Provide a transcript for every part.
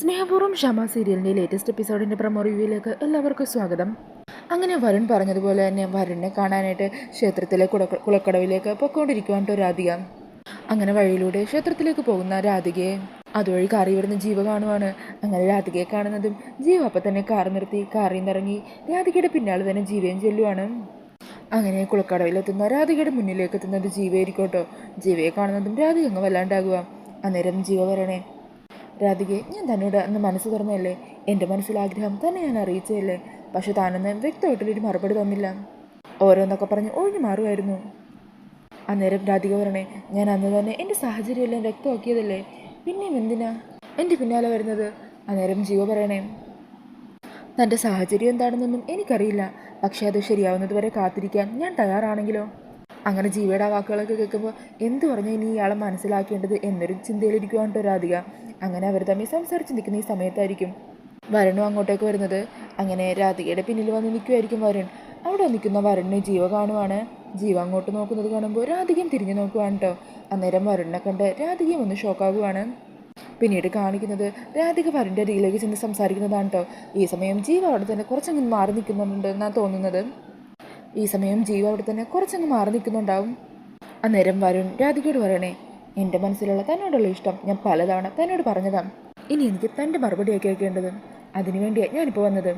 സ്നേഹപൂർവം ഷമ സീരിയലിന്റെ latest എപ്പിസോഡിന്റെ promo റിവ്യൂയിലേക്ക് എല്ലാവർക്കും സ്വാഗതം. അങ്ങനെ വരുൺ പറഞ്ഞതുപോലെ തന്നെ വരുണിനെ കാണാനായിട്ട് ക്ഷേത്രത്തിലെ കുട- കുളക്കടവിലേക്ക് പൊക്കോണ്ടിരിക്കുവാൻ രാധിക. അങ്ങനെ വഴിയിലൂടെ ക്ഷേത്രത്തിലേക്ക് പോകുന്ന രാധികയെ. അതുവഴി കാറി വരുന്ന ജീവ കാണുവാണ്. അങ്ങനെ രാധികയെ കാണുന്നതും ജീവ അപ്പം തന്നെ കാർ നിർത്തി കാറിൽ നിന്ന് ഇറങ്ങി രാധികയുടെ പിന്നാലെ തന്നെ ജീവയും ചെല്ലുവാണ്. അങ്ങനെ കുളക്കടവിലെത്തുന്ന രാധികയുടെ മുന്നിലേക്ക് എത്തുന്നത് ജീവയായിരിക്കും കേട്ടോ. ജീവയെ കാണുന്നതും രാധിക അങ്ങ് വല്ലാണ്ടാകുക അന്നേരം ജീവ പറയണേ രാധികയെ ഞാൻ തന്നോട് അന്ന് മനസ്സ് തുറന്നല്ലേ എന്റെ മനസ്സിലാഗ്രഹം തന്നെ ഞാൻ അറിയിച്ചതല്ലേ? പക്ഷെ താനൊന്ന് വ്യക്തമായിട്ടുള്ളൊരു മറുപടി തന്നില്ല. ഓരോന്നൊക്കെ പറഞ്ഞ് ഒഴിഞ്ഞു മാറുമായിരുന്നു. അന്നേരം രാധിക പറഞ്ഞേ ഞാൻ അന്ന് തന്നെ എന്റെ സാഹചര്യമെല്ലാം വ്യക്തമാക്കിയതല്ലേ? പിന്നെയും എന്തിനാ? എന്റെ പിന്നാലെ വരുന്നത്? അന്നേരം ജീവ പറയണേ തന്റെ സാഹചര്യം എന്താണെന്നൊന്നും എനിക്കറിയില്ല. പക്ഷേ അത് ശരിയാവുന്നത് വരെ കാത്തിരിക്കാൻ ഞാൻ തയ്യാറാണെങ്കിലോ? അങ്ങനെ ജീവയുടെ വാക്കുകളൊക്കെ കേൾക്കുമ്പോൾ എന്ത് പറഞ്ഞാൽ ഇനി ഇയാളെ മനസ്സിലാക്കേണ്ടത് എന്നൊരു ചിന്തയിലിരിക്കുവാണ് കേട്ടോ രാധിക. അങ്ങനെ അവർ തമ്മിൽ സംസാരിച്ച് നിൽക്കുന്ന ഈ സമയത്തായിരിക്കും വരണു അങ്ങോട്ടേക്ക് വരുന്നത്. അങ്ങനെ രാധികയുടെ പിന്നിൽ വന്ന് നിൽക്കുമായിരിക്കും വരുൺ. അവിടെ നിൽക്കുന്ന വരുണിനെ ജീവ കാണുവാണ്. ജീവ അങ്ങോട്ട് നോക്കുന്നത് കാണുമ്പോൾ രാധികയും തിരിഞ്ഞു നോക്കുവാണ് കേട്ടോ അന്നേരം വരുണിനെ കണ്ട് രാധികയും ഒന്ന് ഷോക്കാകുവാണ്. പിന്നീട് കാണിക്കുന്നത് രാധിക വരുണിന്റെ അരികിലേക്ക് ചെന്ന് സംസാരിക്കുന്നതാണ് കേട്ടോ ഈ സമയം ജീവ അവിടെ തന്നെ കുറച്ചങ്ങ് മാറി നിൽക്കുന്നുണ്ട് എന്നാണ് തോന്നുന്നത്. ഈ സമയം ജീവ അവിടെ തന്നെ കുറച്ചങ്ങ് മാറി നിൽക്കുന്നുണ്ടാവും. അന്നേരം വരുൺ രാധികയോട് പറയണേ എന്റെ മനസ്സിലുള്ള തന്നോടുള്ള ഇഷ്ടം ഞാൻ പലതവണ തന്നോട് പറഞ്ഞതാണ്. ഇനി എനിക്ക് തന്റെ മറുപടിയൊക്കെ കേൾക്കേണ്ടത് അതിനുവേണ്ടിയാണ് ഞാനിപ്പോൾ വന്നത്.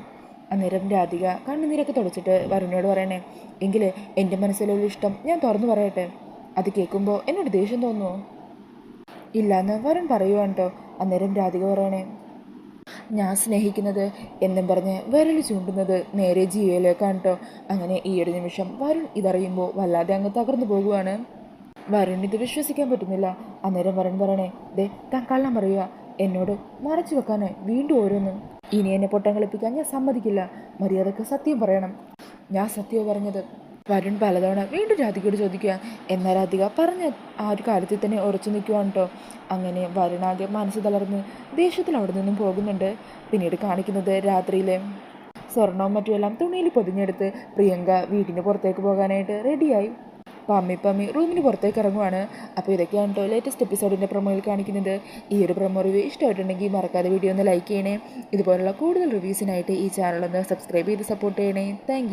അന്നേരം രാധിക കണ്ണുനീരൊക്കെ തുടച്ചിട്ട് വരുണിനോട് പറയണേ എങ്കിൽ എന്റെ മനസ്സിലുള്ള ഇഷ്ടം ഞാൻ തുറന്നു പറയട്ടെ? അത് കേൾക്കുമ്പോൾ എന്നോട് ദേഷ്യം തോന്നുമോ ഇല്ലാന്ന് വരുൺ പറയുവാണ് അന്നേരം രാധിക പറയണേ ഞാൻ സ്നേഹിക്കുന്നത് എന്നും പറഞ്ഞ് വിരൽ ചൂണ്ടുന്നത് നേരെ ജീവയിലേക്കാണ് കേട്ടോ അങ്ങനെ ഈ ഒരു നിമിഷം വരുൺ ഇതറിയുമ്പോൾ വല്ലാതെ അങ്ങ് തകർന്നു പോകുവാണ്. വരുൺ ഇത് വിശ്വസിക്കാൻ പറ്റുന്നില്ല. അന്നേരം വരുൺ പറയണേ ദേ താൻ കള്ളം പറയുക. എന്നോട് മറച്ചു വെക്കാനേ വീണ്ടും ഓരോന്ന്. ഇനി എന്നെ പൊട്ടം കളിപ്പിക്കാൻ ഞാൻ സമ്മതിക്കില്ല. മര്യാദയ്ക്ക് സത്യം പറയണം. ഞാൻ സത്യം പറഞ്ഞത്. വരുൺ പലതവണ വീണ്ടും രാധികയോട് ചോദിക്കുക. എന്നാൽ രാധിക പറഞ്ഞ ആ ഒരു കാര്യത്തിൽ തന്നെ ഉറച്ചു നിൽക്കുവാണ് കേട്ടോ അങ്ങനെ വരുണാകെ മനസ്സ് തളർന്ന് ദേഷ്യത്തിൽ അവിടെ നിന്നും പോകുന്നുണ്ട്. പിന്നീട് കാണിക്കുന്നത് രാത്രിയിലെ സ്വർണവും മറ്റുമെല്ലാം തുണിയിൽ പൊതിഞ്ഞെടുത്ത് പ്രിയങ്ക വീടിന് പുറത്തേക്ക് പോകാനായിട്ട് റെഡിയായി പമ്മി പമ്മി റൂമിന് പുറത്തേക്ക് ഇറങ്ങുവാണ്. അപ്പോൾ ഇതൊക്കെയാണ് കേട്ടോ ലേറ്റസ്റ്റ് എപ്പിസോഡിന്റെ പ്രൊമോയിൽ കാണിക്കുന്നത്. ഈ ഒരു പ്രൊമോ റിവ്യൂ ഇഷ്ടമായിട്ടുണ്ടെങ്കിൽ മറക്കാതെ വീഡിയോ ഒന്ന് ലൈക്ക് ചെയ്യണേ. ഇതുപോലുള്ള കൂടുതൽ റിവ്യൂസിനായിട്ട് ഈ ചാനൽ ഒന്ന് സബ്സ്ക്രൈബ് ചെയ്ത് സപ്പോർട്ട് ചെയ്യണേ. താങ്ക്